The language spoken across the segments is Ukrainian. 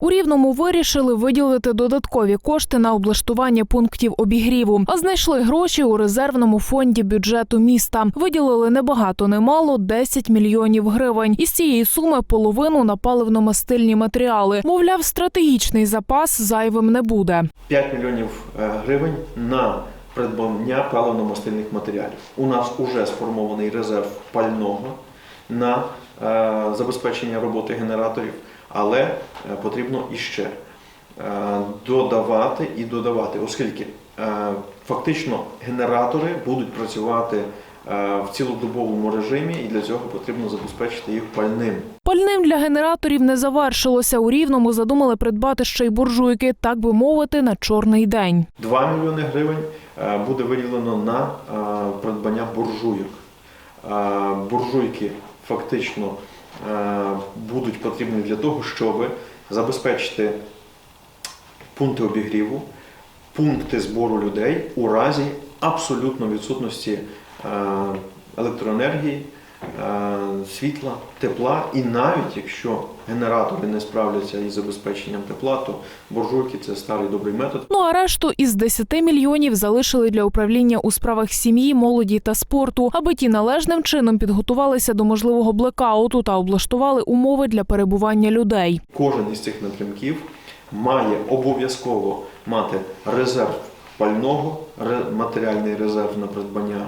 У Рівному вирішили виділити додаткові кошти на облаштування пунктів обігріву, а знайшли гроші у резервному фонді бюджету міста. Виділили небагато, немало 10 мільйонів гривень. Із цієї суми половину на паливно-мастильні матеріали. Мовляв, стратегічний запас зайвим не буде. 5 мільйонів е, гривень на придбання паливно-мастильних матеріалів. У нас вже сформований резерв пального на е, забезпечення роботи генераторів, але е, потрібно іще е, додавати і додавати, оскільки фактично генератори будуть працювати в цілодобовому режимі, і для цього потрібно забезпечити їх пальним. Пальним для генераторів не завершилося. У Рівному задумали придбати ще й буржуйки, так би мовити, на чорний день. 2 мільйони гривень буде виділено на придбання буржуйок. Буржуйки фактично е, будуть потрібні для того, щоб забезпечити пункти обігріву, пункти збору людей у разі абсолютно відсутності е, електроенергії, світла, тепла. І навіть якщо генератори не справляться із забезпеченням тепла, то буржуйки це старий добрий метод. Ну а решту із 10 мільйонів залишили для управління у справах сім'ї, молоді та спорту, аби ті належним чином підготувалися до можливого блекауту та облаштували умови для перебування людей. Кожен із цих напрямків має обов'язково мати резерв пального, матеріальний резерв на придбання е,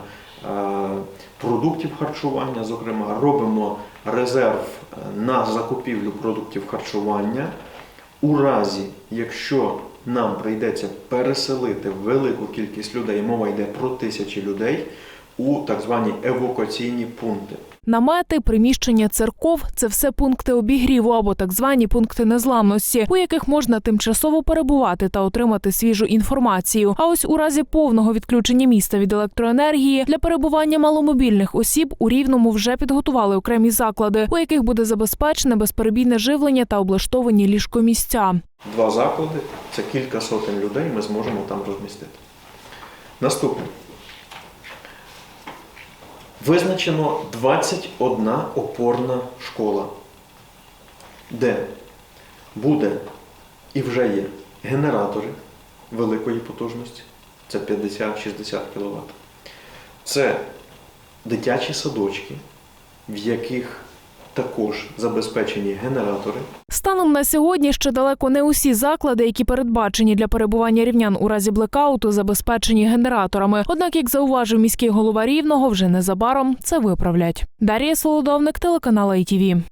продуктів харчування. Зокрема, робимо резерв е, на закупівлю продуктів харчування. У разі, якщо нам прийдеться переселити велику кількість людей, мова йде про тисячі людей, у так звані евакуаційні пункти. Намети, приміщення церков це все пункти обігріву або так звані пункти незламності, у яких можна тимчасово перебувати та отримати свіжу інформацію. А ось у разі повного відключення міста від електроенергії для перебування маломобільних осіб у рівному вже підготували окремі заклади, у яких буде забезпечене безперебійне живлення та облаштовані ліжкомісця. Два заклади це кілька сотень людей ми зможемо там розмістити. Наступне. Визначено 21 опорна школа, де? Буде і вже є генератори великої потужності, це 50-60 кВт. Це дитячі садочки, в яких також забезпечені генератори. Станом на сьогодні ще далеко не усі заклади, які передбачені для перебування рівнян у разі блекауту, забезпечені генераторами. Однак, як зауважив міський голова рівного, вже незабаром це виправлять. Дар'я Солодовник, телеканал ITV.